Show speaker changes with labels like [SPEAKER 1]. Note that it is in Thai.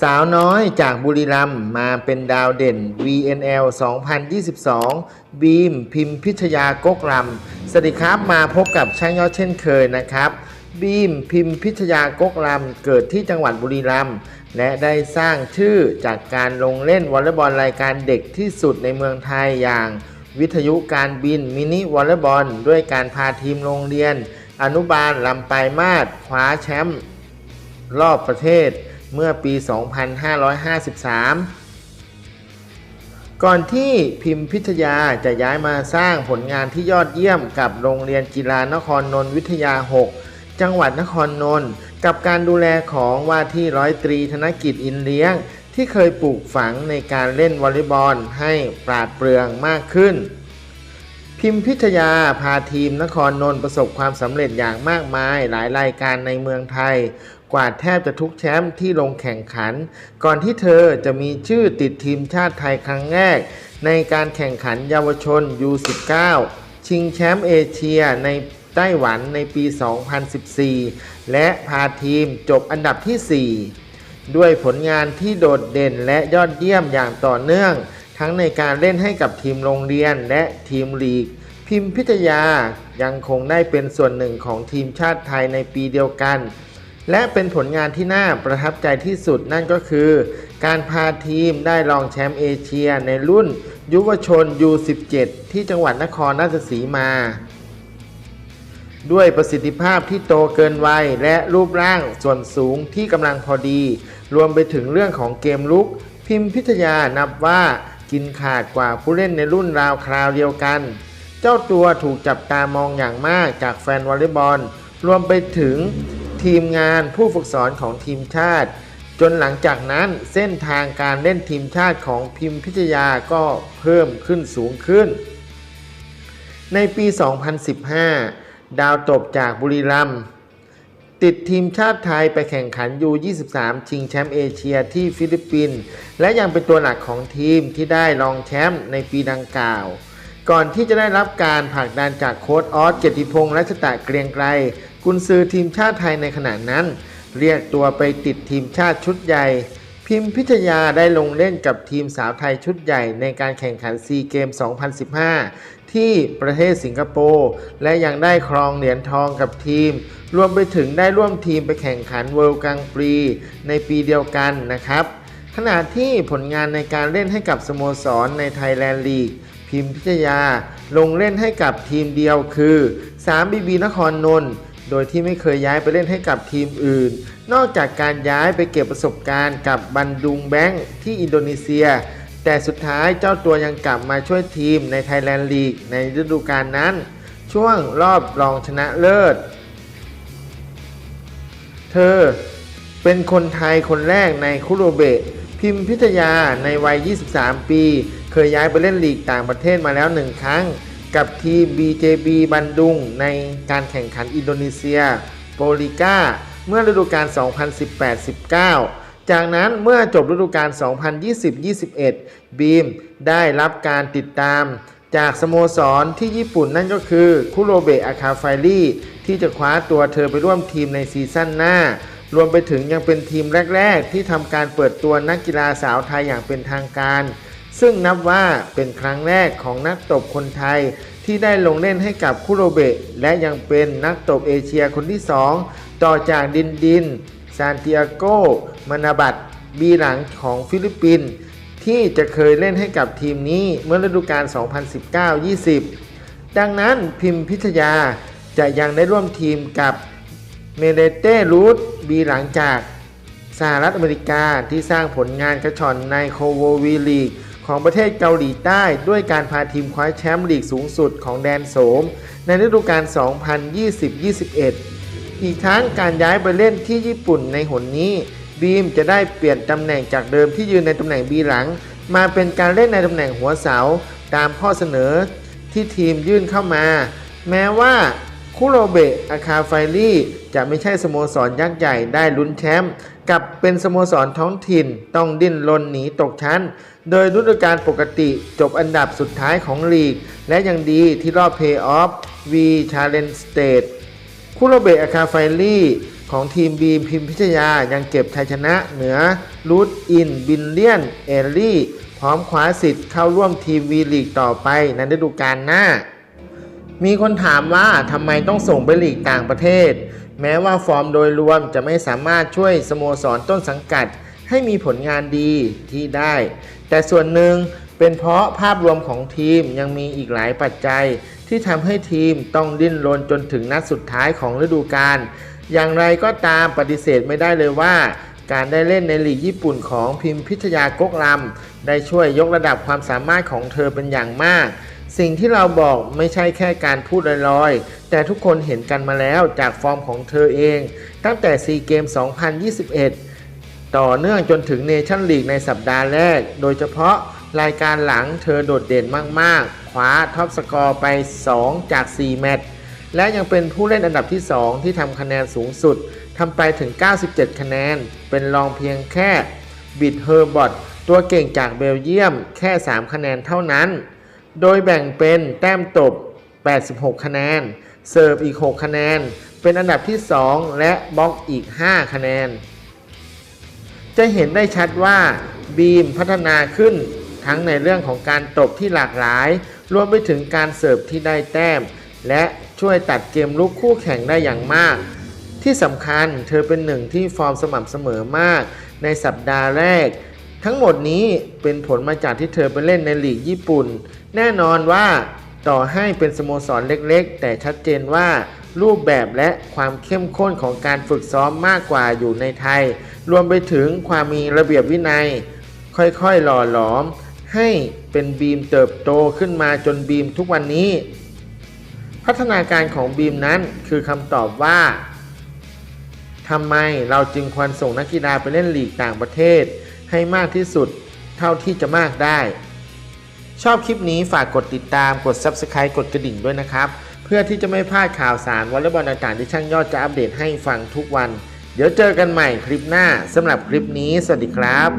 [SPEAKER 1] สาวน้อยจากบุรีรัมย์มาเป็นดาวเด่น VNL 2022 บีม พิมพิชยากกรำสวัสดีครับมาพบกับช่างยอดเช่นเคยนะครับ บีม พิมพิชยากกรำเกิดที่จังหวัดบุรีรัมย์และได้สร้างชื่อจากการลงเล่นวอลเลย์บอลรายการเด็กที่สุดในเมืองไทยอย่าง วิทยุการบินมินิวอลเลย์บอลด้วยการพาทีมโรงเรียน อนุบาลลำปลายมาศคว้าแชมป์รอบประเทศ เมื่อปี 2553 ก่อนที่พิมพิทยาจะย้ายมาสร้างผลงานที่ยอดเยี่ยมกับโรงเรียนกีฬานครนนทวิทยา 6 จังหวัดนครนนท์กับการดูแลของว่าที่ร้อยตรีธนกิจอินเลี้ยง ที่เคยปลูกฝังในการเล่นวอลเลย์บอลให้ปราดเปรื่องมากขึ้นพิมพิทยาพาทีมนครนนท์ประสบความสำเร็จอย่างมากมายหลายรายการในเมืองไทย กวาแทบจะทุกแชมป์ที่ลงแข่งขัน ก่อนที่เธอจะมีชื่อติดทีมชาติไทยครั้งแรก ในการแข่งขันเยาวชน U19 ชิงแชมป์เอเชียในไต้หวันในปี 2014 และพาทีมจบอันดับที่ 4 ด้วยผลงานที่โดดเด่นและยอดเยี่ยมอย่างต่อเนื่อง ทั้งในการเล่นให้กับทีมโรงเรียนและทีมลีก พิมพิทยายังคงได้เป็นส่วนหนึ่งของทีมชาติไทยในปีเดียวกัน และเป็นผลงานที่น่าประทับใจที่สุดนั่นก็คือ การพาทีมได้รองแชมป์เอเชียในรุ่น ยุวชน U17 ที่จังหวัดนครราชสีมา ด้วยประสิทธิภาพที่โตเกินวัยและรูปร่างส่วนสูงที่กำลังพอดี รวมไปถึงเรื่องของเกมลุก พิมพิทยานับว่ากินขาดกว่าผู้เล่นในรุ่นราวคราวเดียวกัน เจ้าตัวถูกจับตามองอย่างมากจากแฟนวอลเลย์บอล รวมไปถึง ทีมงานผู้ฝึกสอนของทีมชาติ จนหลังจากนั้นเส้นทางการเล่นทีมชาติของพิมพิทยาก็เพิ่มขึ้นสูงขึ้น ในปี 2015 ดาวตบจากบุรีรัมย์ติดทีมชาติไทยไปแข่งขันยู23 ชิงแชมป์เอเชียที่ฟิลิปปินส์และยังเป็นตัวหลักของทีมที่ได้รองแชมป์ในปีดังกล่าว ก่อนที่จะได้รับการผลักดันจากโค้ชออสเกียรติพงษ์รัชตะเกรียงไกร กุนซือทีมชาติไทยในขณะนั้น เรียกตัวไปติดทีมชาติชุดใหญ่ พิมพิทยาได้ลงเล่นกับทีมสาวไทยชุดใหญ่ในการแข่งขันซีเกม 2015 ที่ประเทศสิงคโปร์และยังได้ครองเหรียญทองกับทีม รวมไปถึงได้ร่วมทีมไปแข่งขันเวิลด์กังปรีในปีเดียวกันนะครับขณะที่ผลงานในการเล่นให้กับสโมสรในไทยแลนด์ลีก พิมพิทยา ลงเล่นให้กับทีมเดียวคือ 3 บีบีนครนนท์ โดยที่ไม่เคยย้ายไปเล่นให้กับทีมอื่น นอกจากการย้ายไปเก็บประสบการณ์กับบันดุงแบงค์ที่อินโดนีเซีย แต่สุดท้ายเจ้าตัวยังกลับมาช่วยทีมในไทยแลนด์ลีกในฤดูกาลนั้น ช่วงรอบรองชนะเลิศ เธอเป็นคนไทยคนแรกในคุโรเบะพิมพิทยาในวัย 23 ปี เคยย้ายไปเล่นลีกต่างประเทศมาแล้วหนึ่งครั้ง กับทีม BJB บันดุงในการแข่งขันอินโดนีเซียโปลิก้าเมื่อฤดูกาล 2018-19 จากนั้นเมื่อจบฤดูกาล 2020-21 บีมได้รับการติดตามจากสโมสรที่ญี่ปุ่นนั่นก็คือคุโรเบะอาคาไฟรี่ที่จะคว้าตัวเธอไปร่วมทีมในซีซั่นหน้า รวมไปถึงยังเป็นทีมแรก ๆ ที่ทำการเปิดตัวนักกีฬาสาวไทยอย่างเป็นทางการ ซึ่งนับว่าเป็นครั้งแรกของนักตบคนไทยที่ได้ลงเล่นให้กับคุโรเบะ และยังเป็นนักตบเอเชียคนที่ 2 ต่อจากดินดิน ซานติอาโกมานาบัตบีหลังของฟิลิปปินส์ที่จะเคยเล่นให้กับทีมนี้เมื่อฤดูกาล 2019-20 ดังนั้นพิมพิทยาจะยังได้ร่วมทีมกับเมเดเต้รูทบีหลังจากสหรัฐอเมริกาที่สร้างผลงานกระชอนในโคโววีลีก ของประเทศเกาหลีใต้ด้วยการพาทีมคว้าแชมป์ลีกสูงสุดของแดนโสม ในฤดูกาล 2020-21 อีกทั้งการย้ายไปเล่นที่ญี่ปุ่นในหนนี้ บีมจะได้เปลี่ยนตำแหน่งจากเดิมที่ยืนในตำแหน่งบีหลัง มาเป็นการเล่นในตำแหน่งหัวเสาตามข้อเสนอที่ทีมยื่นเข้ามา แม้ว่าคุโรเบะอาคาไฟรี่ จะไม่ใช่สโมสรยักษ์ใหญ่ได้ลุ้นแชมป์ กับเป็นสโมสรท้องถิ่นต้องดิ้นรนหนีตกชั้น โดยฤดูกาลปกติจบอันดับสุดท้ายของลีก และยังดีที่รอบเพย์ออฟวีชาเลนสเตทคุโรเบะอาคาไฟลี่ของทีมบีมพิมพิชยายังเก็บชัยชนะเหนือรูทอินบินเลียนเอลลี่ พร้อมคว้าสิทธิ์เข้าร่วมทีมวีลีกต่อไปในฤดูกาลหน้า มีคนถามว่าทำไมต้องส่งไปลีกต่างประเทศ แม้ว่าฟอร์มโดยรวมจะไม่สามารถช่วยสโมสรต้นสังกัด ให้มีผลงานดีที่ได้ แต่ส่วนหนึ่งเป็นเพราะภาพรวมของทีมยังมีอีกหลายปัจจัย ที่ทำให้ทีมต้องดิ้นรนจนถึงนัดสุดท้ายของฤดูกาลอย่างไรก็ตามปฏิเสธไม่ได้เลยว่า การได้เล่นในลีกญี่ปุ่นของพิมพิทยากกลำได้ช่วยยกระดับความสามารถของเธอเป็นอย่างมาก สิ่งที่เราบอกไม่ใช่แค่การพูดลอยๆ แต่ทุกคนเห็นกันมาแล้วจากฟอร์มของเธอเอง ตั้งแต่ซีเกม 2021 ต่อเนื่องจนถึงเนชั่นลีกในสัปดาห์แรก โดยเฉพาะรายการหลังเธอโดดเด่นมากๆ คว้าท็อปสกอร์ไป 2 จาก 4 แมตช์ และยังเป็นผู้เล่นอันดับที่ 2 ที่ทำคะแนนสูงสุดทำไปถึง 97 คะแนน เป็นรองเพียงแค่บิดเฮอร์บอตตัวเก่งจากเบลเยียมแค่ 3 คะแนนเท่านั้น โดยแบ่งเป็นแต้มตบ 86 คะแนน เสิร์ฟอีก 6 คะแนน เป็นอันดับที่ 2 และบล็อกอีก 5 คะแนน จะเห็นได้ชัดว่าบีมพัฒนาขึ้นทั้งในเรื่องของการตบที่หลากหลาย รวมไปถึงการเสิร์ฟที่ได้แต้ม และช่วยตัดเกมลุกคู่แข่งได้อย่างมาก ที่สำคัญเธอเป็นหนึ่งที่ฟอร์มสม่ำเสมอมาก ในสัปดาห์แรก ทั้งหมดนี้เป็นผลมาจากที่เธอไปเล่นในลีกญี่ปุ่น แน่นอนว่าต่อให้เป็นสโมสรเล็กๆ แต่ชัดเจนว่ารูปแบบและความเข้มข้นของการฝึกซ้อมมากกว่าอยู่ในไทย รวมไปถึงความมีระเบียบวินัย ค่อยๆหล่อหลอม ให้เป็นบีมเติบโตขึ้นมาจนบีมทุกวันนี้ พัฒนาการของบีมนั้นคือคำตอบว่าทำไมเราจึงควรส่งนักกีฬาไปเล่นลีกต่างประเทศ ให้มากที่สุดเท่าที่จะมากได้ ชอบคลิปนี้ฝากกดติดตามกด Subscribe กดกระดิ่งด้วยนะครับ เพื่อที่จะไม่พลาดข่าวสารวอลเลย์บอลต่างๆที่ช่างยอดจะอัปเดตให้ฟังทุกวัน เดี๋ยวเจอกันใหม่คลิปหน้าสำหรับคลิปนี้ สวัสดีครับ